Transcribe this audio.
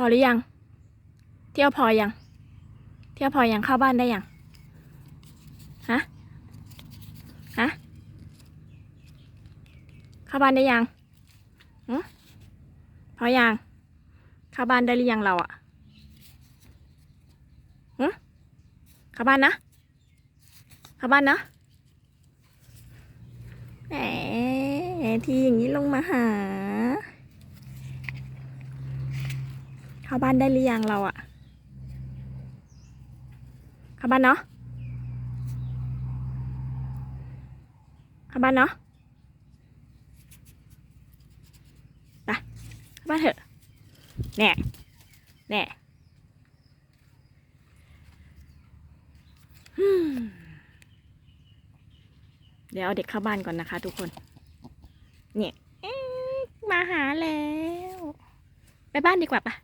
พอหรือยัง เที่ยวพอยัง เที่ยวพอยังเข้าบ้านได้ยัง ฮะ ฮะ เข้าบ้านได้ยังหึพอยัง เข้าบ้านได้หรือยังเราอะหึเข้าบ้านนะ เข้าบ้านนะแหมทีอย่างนี้ลงมาหา เข้าบ้านได้หรือยังเราอะเข้าบ้านเนาะเข้าบ้านเนาะไปเข้าบ้านเถอะแน่แน่เดี๋ยวเอาเด็กเข้าบ้านก่อนนะคะ ทุกคน เนี่ยมาหาแล้ว ไปบ้านดีกว่าปะ